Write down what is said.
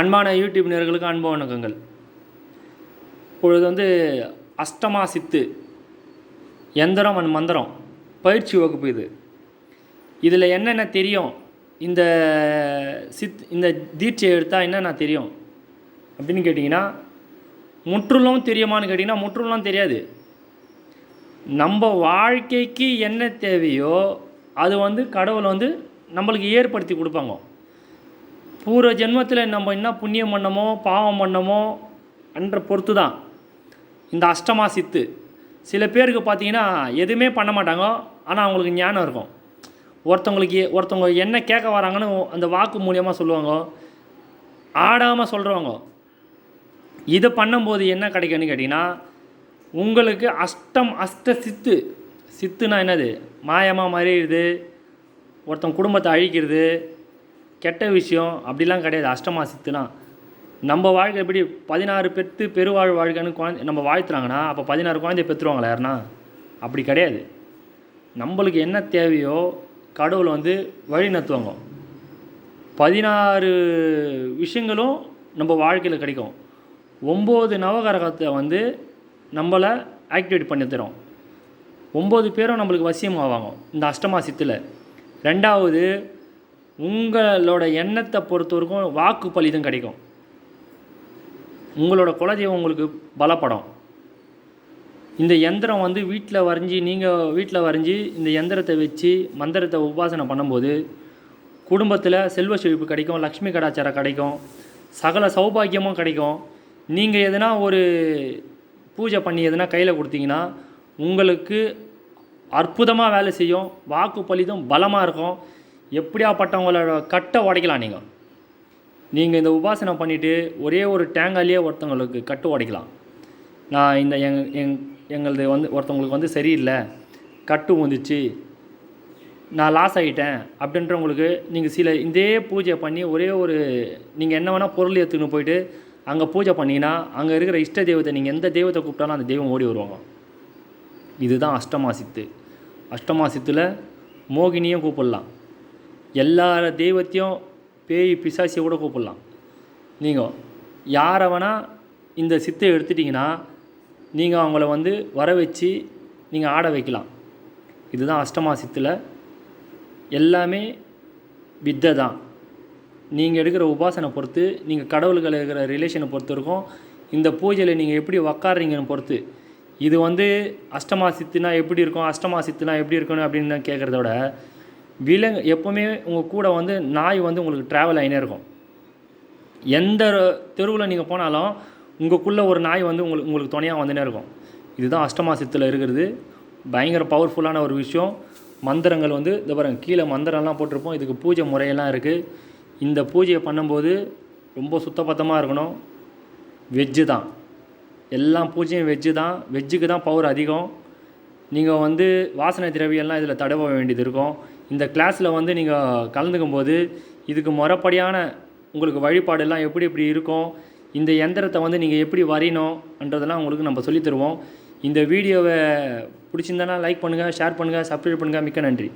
அன்பான யூடியூப் நேர்களுக்கு அன்பு வணக்கங்கள். இப்பொழுது வந்து அஷ்டமா சித்து எந்திரம் அண்ட் மந்திரம் பயிற்சி வகுப்பு இது. இதில் என்னென்ன தெரியும்? இந்த சித் இந்த தீட்சையை எடுத்தால் என்னென்ன தெரியும்? அப்படின்னு கேட்டிங்கன்னா முற்றிலும் தெரியுமான்னு கேட்டிங்கன்னா முற்றிலும் தெரியாது. நம்ம வாழ்க்கைக்கு என்ன தேவையோ அது வந்து கடவுள் வந்து நம்மளுக்கு ஏற்படுத்தி கொடுப்பாங்க. பூர்வ ஜென்மத்தில் நம்ம என்ன புண்ணியம் பண்ணமோ பாவம் பண்ணமோ என்ற பொறுத்து தான் இந்த அஷ்டமா சித்து. சில பேருக்கு பார்த்தீங்கன்னா எதுவுமே பண்ண மாட்டாங்க. ஆனால் அவங்களுக்கு ஞானம் இருக்கும். ஒருத்தவங்களுக்கு ஒருத்தவங்க என்ன கேட்க வராங்கன்னு அந்த வாக்கு மூலியமாக சொல்லுவாங்க. ஆடாமல் சொல்கிறவங்க இதை பண்ணும்போது என்ன கிடைக்கும்னு கேட்டிங்கன்னா உங்களுக்கு அஷ்டம் அஷ்ட சித்து. சித்துனா என்னது? மாயமாக மறியிறது ஒருத்தன் குடும்பத்தை அழிக்கிறது. கெட்ட விஷயம் அப்படிலாம் கிடையாது. அஷ்டமா சித்துலாம் நம்ம வாழ்க்கை எப்படி பதினாறு பெற்று பெருவாழ் வாழ்க்கைன்னு குழந்தை நம்ம வாழ்த்துறாங்கன்னா அப்போ பதினாறு குழந்தைய பெற்றுருவாங்களா யாருன்னா? அப்படி கிடையாது. நம்மளுக்கு என்ன தேவையோ கடவுள் வந்து வழி நடத்துவாங்க. பதினாறு விஷயங்களும் நம்ம வாழ்க்கையில் கிடைக்கும். ஒம்பது நவகரகத்தை வந்து நம்மளை ஆக்டிவேட் பண்ணி தரும். ஒம்பது பேரும் நம்மளுக்கு வசியம் ஆவாங்க இந்த அஷ்டமா சித்தில். ரெண்டாவது உங்களோட எண்ணத்தை பொறுத்த வரைக்கும் வாக்கு பலிதம் கிடைக்கும். உங்களோட குலதெய்வம் உங்களுக்கு பலப்படும். இந்த எந்திரம் வந்து வீட்டில் வரைஞ்சி நீங்கள் வீட்டில் வரைஞ்சி இந்த எந்திரத்தை வச்சு மந்திரத்தை உபாசனை பண்ணும்போது குடும்பத்தில் செல்வ செழிப்பு கிடைக்கும் லக்ஷ்மி கடாச்சாரம் கிடைக்கும் சகல சௌபாகியமும் கிடைக்கும். நீங்கள் எதனா ஒரு பூஜை பண்ணி எதனா கையில் கொடுத்தீங்கன்னா உங்களுக்கு அற்புதமாக வேலை செய்யும் வாக்கு பலிதம் பலமாக இருக்கும். எப்படியாப்பட்டவங்களோட கட்டை உடைக்கலாம் நீங்கள் நீங்கள் இந்த உபாசனை பண்ணிவிட்டு ஒரே ஒரு டேங்காலேயே ஒருத்தவங்களுக்கு கட்டு உடைக்கலாம். நான் இந்த எங் எங் எங்களது வந்து ஒருத்தவங்களுக்கு வந்து சரியில்லை கட்டு வந்துச்சு நான் லாஸ் ஆகிட்டேன் அப்படின்றவங்களுக்கு நீங்கள் சில இதே பூஜை பண்ணி ஒரே ஒரு நீங்கள் என்ன வேணால் பொருள் எடுத்துன்னு போயிட்டு அங்கே பூஜை பண்ணீங்கன்னா அங்கே இருக்கிற இஷ்ட தெய்வத்தை நீங்கள் எந்த தெய்வத்தை கூப்பிட்டாலும் அந்த தெய்வம் ஓடி வருவாங்க. இதுதான் அஷ்டமா சித்து. அஷ்டமா சித்தில் மோகினியும் கூப்பிடலாம். எல்லா தெய்வத்தையும் பேய் பிசாசியை கூட கூப்பிடலாம். நீங்கள் யாரை வேணால் இந்த சித்தை எடுத்துட்டிங்கன்னா நீங்கள் அவங்கள வந்து வர வச்சு நீங்கள் ஆட வைக்கலாம். இதுதான் அஷ்டமா சித்தில். எல்லாமே வித்தை தான். நீங்கள் எடுக்கிற உபாசனை பொறுத்து நீங்கள் கடவுள்கள் இருக்கிற ரிலேஷனை பொறுத்து இருக்கும். இந்த பூஜையில் நீங்கள் எப்படி உக்காடுறீங்கன்னு பொறுத்து. இது வந்து அஷ்டமா சித்துனா எப்படி இருக்கும் அஷ்டமா சித்துனா எப்படி இருக்கணும் அப்படின்னு கேட்குறத விட விலங்கு எப்போவுமே உங்கள் கூட வந்து நாய் வந்து உங்களுக்கு ட்ராவல் ஆகினே இருக்கும். எந்த தெருவில் நீங்கள் போனாலும் உங்களுக்குள்ளே ஒரு நாய் வந்து உங்களுக்கு உங்களுக்கு துணையாக வந்துனே இருக்கும். இதுதான் அஷ்டமாசத்தில் இருக்கிறது. பயங்கர பவர்ஃபுல்லான ஒரு விஷயம். மந்திரங்கள் வந்து இந்த பாருங்கள் கீழே மந்திரம்லாம் போட்டிருப்போம். இதுக்கு பூஜை முறையெல்லாம் இருக்குது இந்த பூஜையை பண்ணும்போது ரொம்ப சுத்தபத்தமாக இருக்கணும். வெஜ்ஜு தான். எல்லாம் பூஜையும் வெஜ்ஜு தான். வெஜ்ஜுக்கு தான் பவர் அதிகம். நீங்கள் வந்து வாசனை திரவியெல்லாம் இதில் தடவ வேண்டியது இருக்கும். இந்த கிளாஸில் வந்து நீங்கள் கலந்துக்கும் போது இதுக்கு முறைப்படியான உங்களுக்கு வழிபாடெல்லாம் எப்படி எப்படி இருக்கும்? இந்த எந்திரத்தை வந்து நீங்கள் எப்படி வரையணுன்றதெல்லாம் உங்களுக்கு நம்ம சொல்லித்தருவோம் இந்த வீடியோவை பிடிச்சிருந்தனா லைக் பண்ணுங்கள் ஷேர் பண்ணுங்கள் சப்ஸ்கிரைப் பண்ணுங்கள் மிக்க நன்றி.